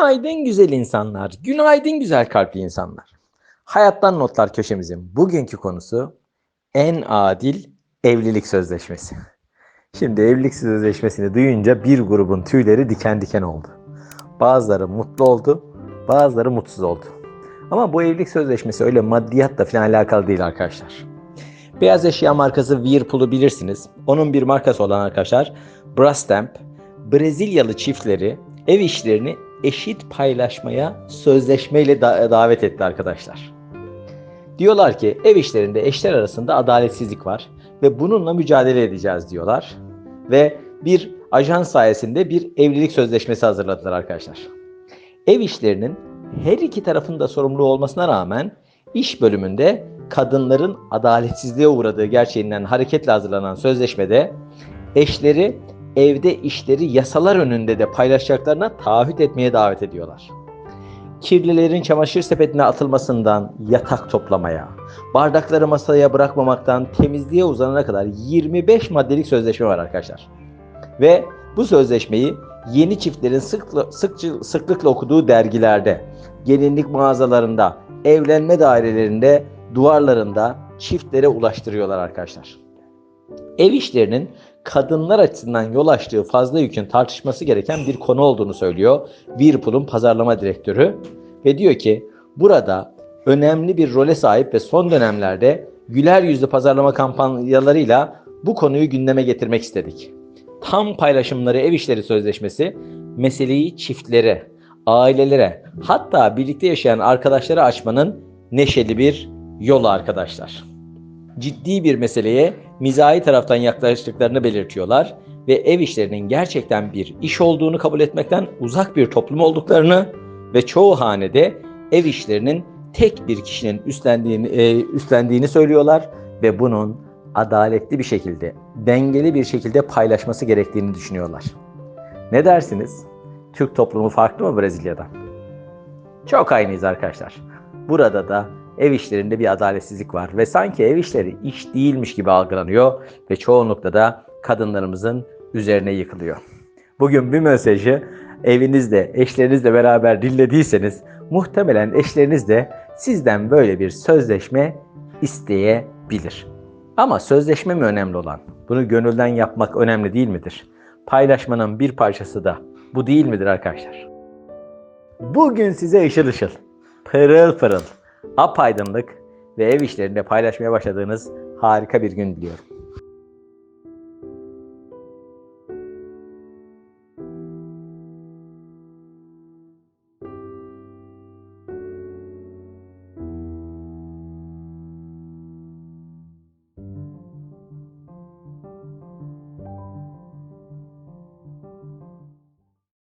Günaydın güzel insanlar, günaydın güzel kalpli insanlar. Hayattan Notlar köşemizin bugünkü konusu en adil evlilik sözleşmesi. Şimdi evlilik sözleşmesini duyunca bir grubun tüyleri diken diken oldu. Bazıları mutlu oldu, bazıları mutsuz oldu. Ama bu evlilik sözleşmesi öyle maddiyatla falan alakalı değil arkadaşlar. Beyaz eşya markası Whirlpool'u bilirsiniz. Onun bir markası olan arkadaşlar Brastemp, Brezilyalı çiftleri ev işlerini eşit paylaşmaya sözleşmeyle da- davet etti arkadaşlar. Diyorlar ki ev işlerinde eşler arasında adaletsizlik var ve bununla mücadele edeceğiz diyorlar. Ve bir ajans sayesinde bir evlilik sözleşmesi hazırladılar arkadaşlar. Ev işlerinin her iki tarafın da sorumlu olmasına rağmen iş bölümünde kadınların adaletsizliğe uğradığı gerçeğinden hareketle hazırlanan sözleşmede eşleri evde işleri yasalar önünde de paylaşacaklarına taahhüt etmeye davet ediyorlar. Kirlilerin çamaşır sepetine atılmasından yatak toplamaya, bardakları masaya bırakmamaktan temizliğe uzanana kadar 25 maddelik sözleşme var arkadaşlar. Ve bu sözleşmeyi yeni çiftlerin sıkla, sıkçı- sıklıkla okuduğu dergilerde, gelinlik mağazalarında, evlenme dairelerinde, duvarlarında çiftlere ulaştırıyorlar arkadaşlar. Ev işlerinin kadınlar açısından yol açtığı fazla yükün tartışması gereken bir konu olduğunu söylüyor Whirlpool'un pazarlama direktörü ve diyor ki burada önemli bir role sahip ve son dönemlerde güler yüzlü pazarlama kampanyalarıyla bu konuyu gündeme getirmek istedik. Tam paylaşımları ev işleri sözleşmesi meseleyi çiftlere, ailelere hatta birlikte yaşayan arkadaşlara açmanın neşeli bir yolu arkadaşlar ciddi bir meseleye mizahi taraftan yaklaştıklarını belirtiyorlar ve ev işlerinin gerçekten bir iş olduğunu kabul etmekten uzak bir toplum olduklarını ve çoğu hanede ev işlerinin tek bir kişinin üstlendiğini, e, üstlendiğini söylüyorlar ve bunun adaletli bir şekilde, dengeli bir şekilde paylaşması gerektiğini düşünüyorlar. Ne dersiniz? Türk toplumu farklı mı Brezilya'dan? Çok aynıyız arkadaşlar. Burada da ev işlerinde bir adaletsizlik var ve sanki ev işleri iş değilmiş gibi algılanıyor ve çoğunlukla da kadınlarımızın üzerine yıkılıyor. Bugün bir mesajı evinizde, eşlerinizle beraber dinlediyseniz muhtemelen eşleriniz de sizden böyle bir sözleşme isteyebilir. Ama sözleşme mi önemli olan? Bunu gönülden yapmak önemli değil midir? Paylaşmanın bir parçası da bu değil midir arkadaşlar? Bugün size ışıl ışıl, pırıl pırıl, apaydınlık ve ev işlerinde paylaşmaya başladığınız harika bir gün diliyorum.